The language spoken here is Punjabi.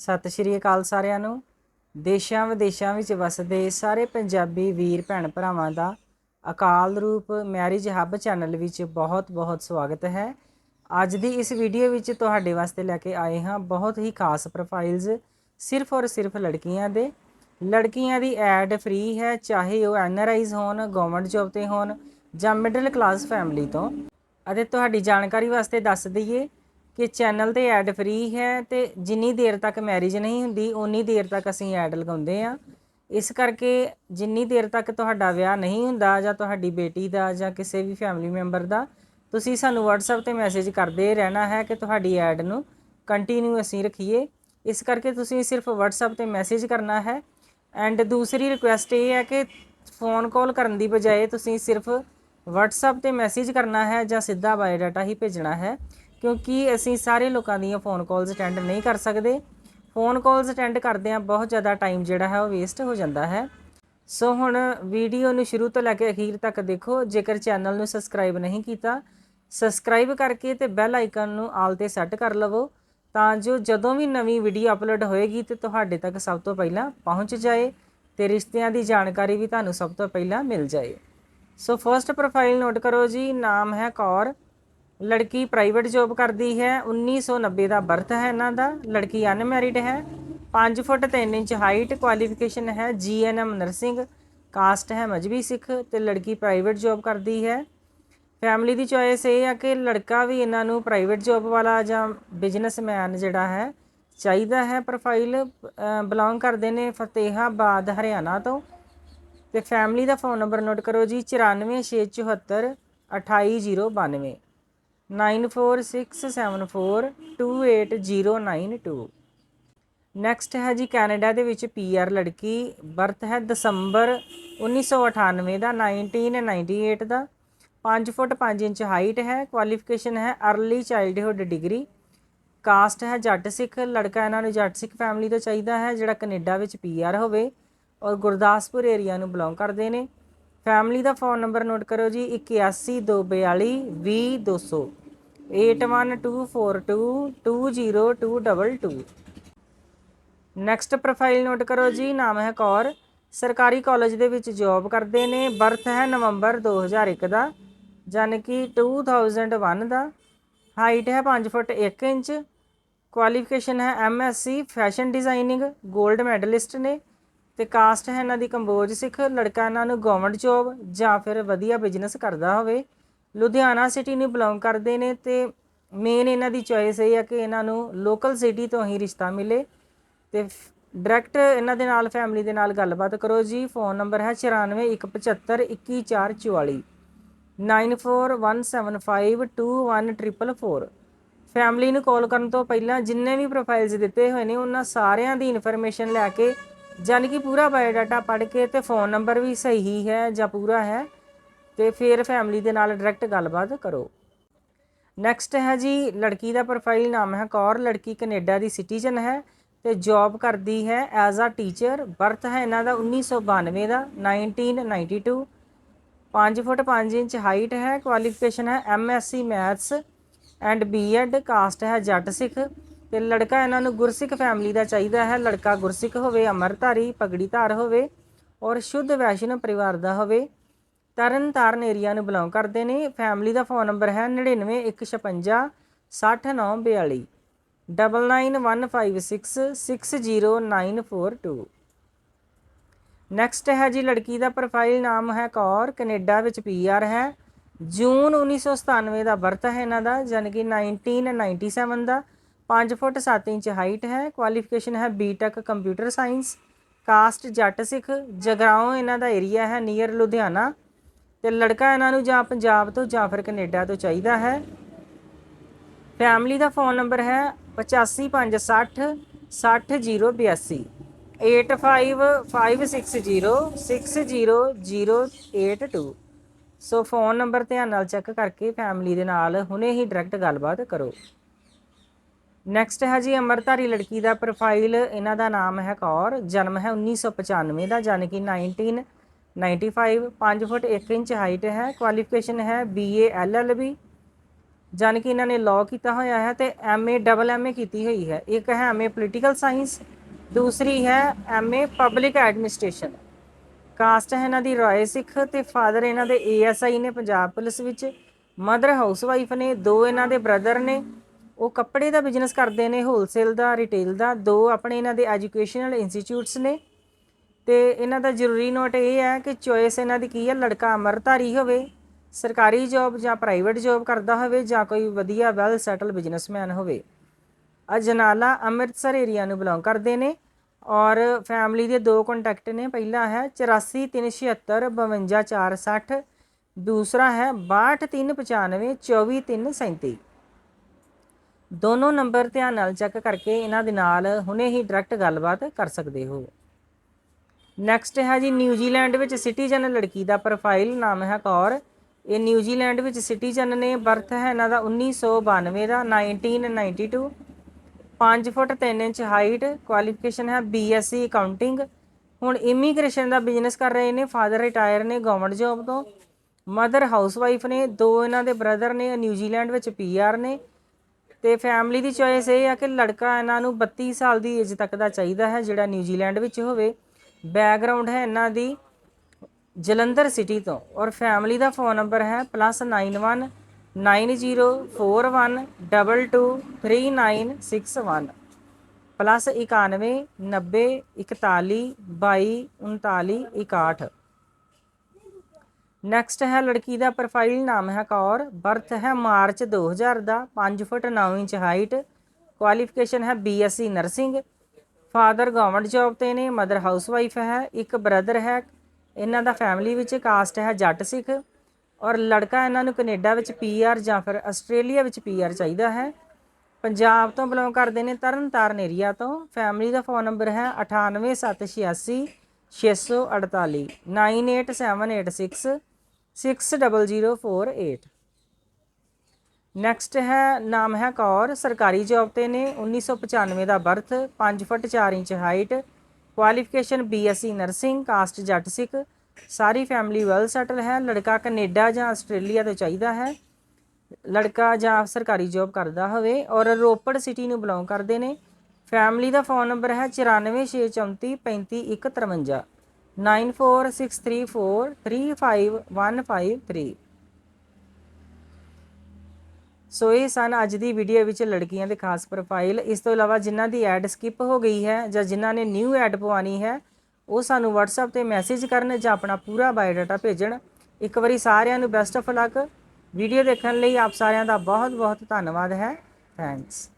ਸਤਿ ਸ਼੍ਰੀ ਅਕਾਲ ਸਾਰਿਆਂ ਨੂੰ। ਦੇਸ਼ਾਂ ਵਿਦੇਸ਼ਾਂ ਵਿੱਚ ਵਸਦੇ ਸਾਰੇ ਪੰਜਾਬੀ ਵੀਰ ਭੈਣ ਭਰਾਵਾਂ ਦਾ ਅਕਾਲ ਰੂਪ ਮੈਰਿਜ ਹੱਬ ਚੈਨਲ ਵਿੱਚ ਬਹੁਤ-ਬਹੁਤ ਸਵਾਗਤ ਹੈ। ਅੱਜ ਦੀ ਇਸ ਵੀਡੀਓ ਵਿੱਚ ਤੁਹਾਡੇ ਵਾਸਤੇ ਲੈ ਕੇ ਆਏ ਹਾਂ ਬਹੁਤ ਹੀ ਖਾਸ ਪ੍ਰੋਫਾਈਲਸ ਸਿਰਫ ਔਰ ਸਿਰਫ ਲੜਕੀਆਂ ਦੇ। ਲੜਕੀਆਂ ਦੀ ਐਡ ਫ੍ਰੀ ਹੈ, ਚਾਹੇ ਉਹ ਐਨਆਰਆਈਜ਼ ਹੋਣ ਗਵਰਨਮੈਂਟ ਜੌਬ ਤੇ ਹੋਣ ਜਾਂ ਮਿਡਲ ਕਲਾਸ ਫੈਮਿਲੀ ਤੋਂ। ਅਤੇ ਤੁਹਾਡੀ ਜਾਣਕਾਰੀ ਵਾਸਤੇ ਦੱਸ ਦਈਏ ਕਿ ਚੈਨਲ ਤੇ ਐਡ ਫ੍ਰੀ ਹੈ ਤੇ ਜਿੰਨੀ ਦੇਰ ਤੱਕ ਮੈਰਿਜ ਨਹੀਂ ਹੁੰਦੀ ਉਨੀ ਦੇਰ ਤੱਕ ਅਸੀਂ ਐਡ ਲਗਾਉਂਦੇ ਆ ਇਸ ਕਰਕੇ ਜਿੰਨੀ ਦੇਰ ਤੱਕ ਤੁਹਾਡਾ ਵਿਆਹ ਨਹੀਂ ਹੁੰਦਾ, ਜਾਂ ਤੁਹਾਡੀ ਬੇਟੀ ਦਾ, ਜਾਂ ਕਿਸੇ ਵੀ ਫੈਮਿਲੀ ਮੈਂਬਰ ਦਾ, ਤੁਸੀਂ ਸਾਨੂੰ WhatsApp ਤੇ ਮੈਸੇਜ ਕਰਦੇ ਰਹਿਣਾ ਹੈ ਕਿ ਤੁਹਾਡੀ ਐਡ ਨੂੰ ਕੰਟੀਨਿਊ ਅਸੀਂ ਰੱਖੀਏ। ਇਸ ਕਰਕੇ ਤੁਸੀਂ ਸਿਰਫ WhatsApp ਤੇ ਮੈਸੇਜ ਕਰਨਾ ਹੈ। ਐਂਡ ਦੂਸਰੀ ਰਿਕੁਐਸਟ ਇਹ ਹੈ ਕਿ ਫੋਨ ਕਾਲ ਕਰਨ ਦੀ ਬਜਾਏ ਤੁਸੀਂ ਸਿਰਫ WhatsApp ਤੇ ਮੈਸੇਜ ਕਰਨਾ ਹੈ ਜਾਂ ਸਿੱਧਾ ਬਾਇਓਡਾਟਾ ਹੀ ਭੇਜਣਾ ਹੈ। ਕਿਉਂਕਿ ਅਸੀਂ ਸਾਰੇ ਲੋਕਾਂ ਦੀਆਂ ਫੋਨ ਕਾਲਸ ਅਟੈਂਡ ਨਹੀਂ ਕਰ ਸਕਦੇ। ਫੋਨ ਕਾਲਸ ਅਟੈਂਡ ਕਰਦੇ ਆ ਬਹੁਤ ਜ਼ਿਆਦਾ ਟਾਈਮ ਜਿਹੜਾ ਹੈ ਉਹ ਵੇਸਟ ਹੋ ਜਾਂਦਾ ਹੈ। ਸੋ ਹੁਣ ਵੀਡੀਓ ਨੂੰ ਸ਼ੁਰੂ ਤੋਂ ਲੈ ਕੇ ਅਖੀਰ ਤੱਕ ਦੇਖੋ। ਜੇਕਰ ਚੈਨਲ ਨੂੰ ਸਬਸਕ੍ਰਾਈਬ ਨਹੀਂ ਕੀਤਾ ਸਬਸਕ੍ਰਾਈਬ ਕਰਕੇ ਤੇ ਬੈਲ ਆਈਕਨ ਨੂੰ ਆਲ ਤੇ ਸੈੱਟ ਕਰ ਲਵੋ, ਤਾਂ ਜੋ ਜਦੋਂ ਵੀ ਨਵੀਂ ਵੀਡੀਓ ਅਪਲੋਡ ਹੋਏਗੀ ਤੇ ਤੁਹਾਡੇ ਤੱਕ ਸਭ ਤੋਂ ਪਹਿਲਾਂ ਪਹੁੰਚ ਜਾਏ ਤੇ ਰਿਸ਼ਤਿਆਂ ਦੀ ਜਾਣਕਾਰੀ ਵੀ ਤੁਹਾਨੂੰ ਸਭ ਤੋਂ ਪਹਿਲਾਂ ਮਿਲ ਜਾਏ। ਸੋ ਫਰਸਟ ਪ੍ਰੋਫਾਈਲ ਨੋਟ ਕਰੋ ਜੀ, ਨਾਮ ਹੈ ਕੌਰ। ਲੜਕੀ ਪ੍ਰਾਈਵੇਟ ਜੌਬ ਕਰਦੀ ਹੈ 1990 ਦਾ ਬਰਥ ਹੈ ਇਹਨਾਂ ਦਾ, ਲੜਕੀ ਅਨਮੈਰਿਡ ਹੈ 5 ਫੁੱਟ 3 ਇੰਚ ਹਾਈਟ ਕੁਆਲੀਫਿਕੇਸ਼ਨ ਹੈ ਜੀਐਨਐਮ ਨਰਸਿੰਗ ਕਾਸਟ ਹੈ ਮਜਬੀ ਸਿੱਖ ਤੇ ਲੜਕੀ ਪ੍ਰਾਈਵੇਟ ਜੌਬ ਕਰਦੀ ਹੈ। ਫੈਮਿਲੀ ਦੀ ਚੋਇਸ ਇਹ ਆ ਕਿ ਲੜਕਾ ਵੀ ਇਹਨਾਂ ਨੂੰ ਪ੍ਰਾਈਵੇਟ ਜੌਬ ਵਾਲਾ ਜਾਂ ਬਿਜ਼ਨਸਮੈਨ ਜਿਹੜਾ ਹੈ, ਚਾਹੀਦਾ ਹੈ ਪ੍ਰੋਫਾਈਲ ਬਿਲੋਂਗ ਕਰਦੇ ਨੇ ਫਤਿਹਾਬਾਦ ਹਰਿਆਣਾ ਤੋਂ। ਤੇ ਫੈਮਿਲੀ ਦਾ ਫੋਨ ਨੰਬਰ ਨੋਟ ਕਰੋ ਜੀ 94674 28092 9467428092 ਨੈਕਸਟ ਹੈ ਜੀ ਕੈਨੇਡਾ ਦੇ ਵਿੱਚ ਪੀਆਰ ਲੜਕੀ ਬਰਥ ਹੈ ਦਸੰਬਰ 1998 ਦਾ 1998 ਦਾ 5 ਫੁੱਟ 5 ਇੰਚ ਹਾਈਟ ਹੈ ਕੁਆਲੀਫਿਕੇਸ਼ਨ ਹੈ ਅਰਲੀ ਚਾਈਲਡਹੁੱਡ ਡਿਗਰੀ ਕਾਸਟ ਹੈ ਜੱਟ ਸਿੱਖ ਲੜਕਾ ਇਹਨਾਂ ਨੂੰ ਜੱਟ ਸਿੱਖ ਫੈਮਿਲੀ ਤੋਂ ਚਾਹੀਦਾ ਹੈ ਜਿਹੜਾ ਕੈਨੇਡਾ ਵਿੱਚ ਪੀਆਰ ਹੋਵੇ ਔਰ ਗੁਰਦਾਸਪੁਰ ਏਰੀਆ ਨੂੰ ਬਿਲੋਂਗ ਕਰਦੇ ਨੇ ਫੈਮਿਲੀ ਦਾ ਫੋਨ ਨੰਬਰ ਨੋਟ ਕਰੋ ਜੀ 8124 20200 8124220222 ਨੈਕਸਟ ਪ੍ਰੋਫਾਈਲ ਨੋਟ ਕਰੋ ਜੀ, ਨਾਮ ਹੈ ਕੌਰ। ਸਰਕਾਰੀ ਕਾਲਜ ਦੇ ਵਿੱਚ ਜੌਬ ਕਰਦੇ ਨੇ ਬਰਥ ਹੈ ਨਵੰਬਰ 2001 ਦਾ ਜਾਨ ਕਿ 2001 ਦਾ। ਹਾਈਟ ਹੈ 5 ਫੁੱਟ 1 ਇੰਚ। ਕੁਆਲੀਫਿਕੇਸ਼ਨ ਹੈ ਐਮਐਸਸੀ ਫੈਸ਼ਨ ਡਿਜ਼ਾਈਨਿੰਗ 골ਡ ਮੈਡਲਿਸਟ ਨੇ। ਤੇ ਕਾਸਟ ਹੈ ਇਹਨਾਂ ਦੀ ਕੰਬੋਜ ਸਿੱਖ, ਲੜਕਾ ਇਹਨਾਂ ਨੂੰ ਗਵਰਨਮੈਂਟ ਜੌਬ ਜਾਂ ਫਿਰ ਵਧੀਆ ਬਿਜ਼ਨਸ ਕਰਦਾ ਹੋਵੇ। ਲੁਧਿਆਣਾ ਸਿਟੀ ਨੂੰ ਬਿਲੋਂਗ ਕਰਦੇ ਨੇ ਤੇ ਮੇਨ ਇਹਨਾਂ ਦੀ ਚੋਇਸ ਇਹ ਹੈ ਕਿ ਇਹਨਾਂ ਨੂੰ ਲੋਕਲ ਸਿਟੀ ਤੋਂ ਹੀ ਰਿਸ਼ਤਾ ਮਿਲੇ। ਤੇ ਡਾਇਰੈਕਟ ਇਹਨਾਂ ਦੇ ਨਾਲ ਫੈਮਿਲੀ ਦੇ ਨਾਲ ਗੱਲਬਾਤ ਕਰੋ ਜੀ। ਫੋਨ ਨੰਬਰ ਹੈ 9417521444 9417521444 ਫੈਮਿਲੀ ਨੂੰ ਕਾਲ ਕਰਨ ਤੋਂ ਪਹਿਲਾਂ ਜਿੰਨੇ ਵੀ ਪ੍ਰੋਫਾਈਲਸ ਦਿੱਤੇ ਹੋਏ ਨੇ, ਉਹਨਾਂ ਸਾਰਿਆਂ ਦੀ ਇਨਫੋਰਮੇਸ਼ਨ ਲੈ ਕੇ ਜਾਨੀ ਕਿ ਪੂਰਾ ਬਾਇਓਡਾਟਾ ਪੜ੍ਹ ਕੇ ਤੇ ਫੋਨ ਨੰਬਰ ਵੀ ਸਹੀ ਹੈ ਜਾਂ ਪੂਰਾ ਹੈ। ਤੇ ਫਿਰ ਫੈਮਿਲੀ ਦੇ ਨਾਲ ਡਾਇਰੈਕਟ ਗੱਲਬਾਤ ਕਰੋ। ਨੈਕਸਟ ਹੈ ਜੀ, ਲੜਕੀ ਦਾ ਪ੍ਰੋਫਾਈਲ ਨਾਮ ਹੈ ਕੌਰ, ਲੜਕੀ ਕੈਨੇਡਾ ਦੀ ਸਿਟੀਜ਼ਨ ਹੈ ਤੇ ਜੌਬ ਕਰਦੀ ਹੈ ਐਜ਼ ਅ ਟੀਚਰ ਬਰਥ ਹੈ ਇਹਨਾਂ ਦਾ 1992 ਦਾ 1992 5 ਫੁੱਟ 5 ਇੰਚ ਹਾਈਟ ਹੈ ਕੁਆਲੀਫਿਕੇਸ਼ਨ ਹੈ MSc maths and BEd caste ਹੈ ਜੱਟ ਸਿੱਖ ਤੇ ਲੜਕਾ ਇਹਨਾਂ ਨੂੰ ਗੁਰਸਿੱਖ ਫੈਮਿਲੀ ਦਾ ਚਾਹੀਦਾ ਹੈ, ਲੜਕਾ ਗੁਰਸਿੱਖ ਹੋਵੇ ਅਮਰਧਾਰੀ ਪਗੜੀ ਧਾਰ ਹੋਵੇ ਔਰ ਸ਼ੁੱਧ ਵੈਸ਼ਨਵ ਪਰਿਵਾਰ ਦਾ ਹੋਵੇ। ਤਰਨਤਾਰਨ ਏਰੀਆ ਨੂੰ ਬਿਲੋਂਗ ਕਰਦੇ ਨੇ। ਫੈਮਿਲੀ ਦਾ ਫੋਨ ਨੰਬਰ ਹੈ 99156 60942 9915660942 ਨੈਕਸਟ ਹੈ ਜੀ, ਲੜਕੀ ਦਾ ਪ੍ਰੋਫਾਈਲ ਨਾਮ ਹੈ ਕੌਰ, ਕੈਨੇਡਾ ਵਿੱਚ ਪੀਆਰ ਹੈ। ਜੂਨ 1997 ਦਾ ਬਰਥ ਹੈ ਇਹਨਾਂ ਦਾ ਯਾਨੀ ਕਿ 1997 ਦਾ। 5 ਫੁੱਟ 7 ਇੰਚ ਹਾਈਟ ਹੈ ਕੁਆਲੀਫਿਕੇਸ਼ਨ ਹੈ BTech computer science caste Jat Sikh, Jagraon ਇਹਨਾਂ ਦਾ ਏਰੀਆ ਹੈ ਨੀਅਰ ਲੁਧਿਆਣਾ। ਤੇ ਲੜਕਾ ਇਹਨਾਂ ਨੂੰ ਜਾਂ ਪੰਜਾਬ ਤੋਂ ਜਾਂ ਫਿਰ ਕੈਨੇਡਾ ਤੋਂ ਚਾਹੀਦਾ ਹੈ। ਫੈਮਿਲੀ ਦਾ ਫੋਨ ਨੰਬਰ ਹੈ 8556 60082 8556060082 ਸੋ ਫੋਨ ਨੰਬਰ ਧਿਆਨ ਨਾਲ ਚੈੱਕ ਕਰਕੇ ਫੈਮਿਲੀ ਦੇ ਨਾਲ ਹੁਣੇ ਹੀ ਡਾਇਰੈਕਟ ਗੱਲਬਾਤ ਕਰੋ। ਨੈਕਸਟ ਹੈ ਜੀ ਅਮਰਤਾਰੀ ਲੜਕੀ ਦਾ ਪ੍ਰੋਫਾਈਲ ਇਹਨਾਂ ਦਾ ਨਾਮ ਹੈ ਕੌਰ। ਜਨਮ ਹੈ 1995 ਦਾ ਜਾਨਕਿ 19 95 5 ਫੁੱਟ 1 ਇੰਚ ਹਾਈਟ ਹੈ ਕੁਆਲੀਫਿਕੇਸ਼ਨ ਹੈ B A L BA B ਜਾਨ ਕਿ ਇਹਨਾਂ ਨੇ ਲਾਅ ਕੀਤਾ ਹੋਇਆ ਹੈ ਤੇ ਏ ਡਬਲ ਐਮਏ ਕੀਤੀ ਹੋਈ ਹੈ। ਇੱਕ ਹੈ ਐਮਏ ਪੋਲੀਟੀਕਲ ਸਾਇੰਸ ਦੂਸਰੀ ਹੈ ਐਮਏ ਪਬਲਿਕ ਐਡਮਿਨਿਸਟ੍ਰੇਸ਼ਨ ਕਾਸਟ ਹੈ ਇਹਨਾਂ ਦੀ ਰਾਏ ਸਿੱਖ ਤੇ ਫਾਦਰ ਇਹਨਾਂ ਦੇ ਏ ਐੱਸ ਆਈ ਨੇ ਪੰਜਾਬ ਪੁਲਿਸ ਵਿੱਚ। ਮਦਰ ਹਾਊਸ ਵਾਈਫ ਨੇ, ਦੋ ਇਹਨਾਂ ਦੇ ਬ੍ਰਦਰ ਨੇ। ਉਹ ਕੱਪੜੇ ਦਾ ਬਿਜ਼ਨਸ ਕਰਦੇ ਨੇ ਹੋਲਸੇਲ ਦਾ ਰਿਟੇਲ ਦਾ। ਦੋ ਆਪਣੇ ਇਹਨਾਂ ਦੇ ਐਜੂਕੇਸ਼ਨਲ ਇੰਸਟੀਚਿਊਟਸ ਨੇ। ਤੇ ਇਹਨਾਂ ਦਾ ਜ਼ਰੂਰੀ ਨੋਟ ਇਹ ਹੈ ਕਿ ਚੋਇਸ ਇਹਨਾਂ ਦੀ ਕੀ ਹੈ, ਲੜਕਾ ਅਮਰਧਾਰੀ ਹੋਵੇ, ਸਰਕਾਰੀ ਜੌਬ ਜਾਂ ਪ੍ਰਾਈਵੇਟ ਜੌਬ ਕਰਦਾ ਹੋਵੇ ਜਾਂ ਕੋਈ ਵਧੀਆ ਵੈਲ ਸੈਟਲ ਬਿਜ਼ਨਸਮੈਨ ਹੋਵੇ। ਅਜਨਾਲਾ ਅੰਮ੍ਰਿਤਸਰ ਏਰੀਆ ਨੂੰ ਬਿਲੋਂਗ ਕਰਦੇ ਨੇ ਔਰ ਫੈਮਿਲੀ ਦੇ ਦੋ ਕੰਟੈਕਟ ਨੇ। ਪਹਿਲਾ ਹੈ 8437 52460 ਦੂਸਰਾ ਹੈ 62395 24337 ਦੋਨੋਂ ਨੰਬਰ ਧਿਆਨ ਨਾਲ ਚੈੱਕ ਕਰਕੇ ਇਹਨਾਂ ਦੇ ਨਾਲ ਹੁਣੇ ਹੀ ਡਾਇਰੈਕਟ ਗੱਲਬਾਤ ਕਰ ਸਕਦੇ ਹੋ। ਨੈਕਸਟ ਹੈ ਜੀ ਨਿਊਜ਼ੀਲੈਂਡ ਵਿੱਚ ਸਿਟੀਜ਼ਨ ਲੜਕੀ ਦਾ ਪ੍ਰੋਫਾਈਲ ਨਾਮ ਹੈ ਕੌਰ। ਇਹ ਨਿਊਜ਼ੀਲੈਂਡ ਵਿੱਚ ਸਿਟੀਜ਼ਨ ਨੇ ਬਰਥ ਹੈ, ਇਹਨਾਂ ਦਾ 1992 ਦਾ 1992 5 ਫੁੱਟ 3 ਇੰਚ ਹਾਈਟ ਕੁਆਲੀਫਿਕੇਸ਼ਨ ਹੈ ਬੀਐਸਸੀ ਅਕਾਊਂਟਿੰਗ ਹੁਣ ਇਮੀਗ੍ਰੇਸ਼ਨ ਦਾ ਬਿਜ਼ਨਸ ਕਰ ਰਹੇ ਨੇ ਫਾਦਰ ਰਿਟਾਇਰ ਨੇ ਗਵਰਨਮੈਂਟ ਜੌਬ ਤੋਂ। ਮਦਰ ਹਾਊਸਵਾਈਫ ਨੇ, ਦੋ ਇਹਨਾਂ ਦੇ ਬ੍ਰਦਰ ਨੇ ਨਿਊਜ਼ੀਲੈਂਡ ਵਿੱਚ ਪੀਆਰ ਨੇ। ਤੇ ਫੈਮਿਲੀ ਦੀ ਚੋਇਸ ਇਹ ਆ ਕਿ ਲੜਕਾ ਇਹਨਾਂ ਨੂੰ 32 ਸਾਲ ਦੀ ਏਜ ਤੱਕ ਦਾ ਚਾਹੀਦਾ ਹੈ, ਜਿਹੜਾ ਨਿਊਜ਼ੀਲੈਂਡ ਵਿੱਚ ਹੋਵੇ। ਬੈਕਗ੍ਰਾਉਂਡ ਹੈ ਇਹਨਾਂ ਦੀ ਜਲੰਧਰ ਸਿਟੀ ਤੋਂ ਔਰ ਫੈਮਿਲੀ ਦਾ ਫੋਨ ਨੰਬਰ ਹੈ +91 9040123961 ਪਲੱਸ 91 90 41 22 39 61 ਨੈਕਸਟ ਹੈ ਲੜਕੀ ਦਾ ਪ੍ਰੋਫਾਈਲ ਨਾਮ ਹੈ ਕੌਰ ਬਰਥ ਹੈ ਮਾਰਚ 2000 ਦਾ 5 ਫੁੱਟ 9 ਇੰਚ ਹਾਈਟ ਕੁਆਲੀਫਿਕੇਸ਼ਨ ਹੈ BSc nursing father government job ਤੇ ਨੇ ਮਦਰ ਹਾਊਸਵਾਈਫ ਹੈ ਇੱਕ ਬ੍ਰਦਰ ਹੈ ਇਹਨਾਂ ਦਾ ਫੈਮਿਲੀ ਵਿੱਚ ਕਾਸਟ ਹੈ ਜੱਟ ਸਿੱਖ ਔਰ ਲੜਕਾ ਇਹਨਾਂ ਨੂੰ ਕੈਨੇਡਾ ਵਿੱਚ ਪੀਆਰ ਜਾਂ ਫਿਰ ਆਸਟ੍ਰੇਲੀਆ ਵਿੱਚ ਪੀਆਰ ਚਾਹੀਦਾ ਹੈ ਪੰਜਾਬ ਤੋਂ ਬਿਲੋਂਗ ਕਰਦੇ ਨੇ ਤਰਨਤਾਰਨ ਏਰੀਆ ਤੋਂ ਫੈਮਿਲੀ ਦਾ ਫੋਨ ਨੰਬਰ ਹੈ 98786 648 98786 60048 ਨੈਕਸਟ ਹੈ ਨਾਮ ਹੈ ਕੌਰ ਸਰਕਾਰੀ ਜੌਬ ਤੇ ਨੇ 1995 ਦਾ birth 5 foot 4 inch height qualification BSc nursing caste Jat Sikh ਸਾਰੀ ਫੈਮਿਲੀ ਵੈਲ ਸੈਟਲ ਹੈ ਲੜਕਾ ਕੈਨੇਡਾ ਜਾਂ ਆਸਟ੍ਰੇਲੀਆ ਤੋਂ ਚਾਹੀਦਾ ਹੈ ਲੜਕਾ ਜਾਂ ਸਰਕਾਰੀ ਜੌਬ ਕਰਦਾ ਹੋਵੇ ਔਰ ਰੋਪੜ ਸਿਟੀ ਨੂੰ ਬਿਲੋਂਗ ਕਰਦੇ ਨੇ ਫੈਮਿਲੀ ਦਾ ਫੋਨ ਨੰਬਰ ਹੈ 9464435153 9463435153 ਸੋ ਇਹ ਸਨ ਅੱਜ ਦੀ ਵੀਡੀਓ ਵਿੱਚ ਲੜਕੀਆਂ ਦੇ ਖਾਸ ਪ੍ਰੋਫਾਈਲ ਇਸ ਤੋਂ ਇਲਾਵਾ ਜਿਨ੍ਹਾਂ ਦੀ ਐਡ ਸਕਿਪ ਹੋ ਗਈ ਹੈ ਜਾਂ ਜਿਨ੍ਹਾਂ ਨੇ ਨਿਊ ਐਡ ਪਵਾਣੀ ਹੈ, ਉਹ ਸਾਨੂੰ WhatsApp ਤੇ ਮੈਸੇਜ ਕਰਨ ਜਾਂ ਆਪਣਾ ਪੂਰਾ ਬਾਇਓਡਾਟਾ ਭੇਜਣ। ਇੱਕ ਵਾਰੀ ਸਾਰਿਆਂ ਨੂੰ ਬੈਸਟ ਆਫ ਲੱਕ ਵੀਡੀਓ ਦੇਖਣ ਲਈ ਆਪ ਸਾਰਿਆਂ ਦਾ ਬਹੁਤ ਬਹੁਤ ਧੰਨਵਾਦ ਹੈ। ਥੈਂਕਸ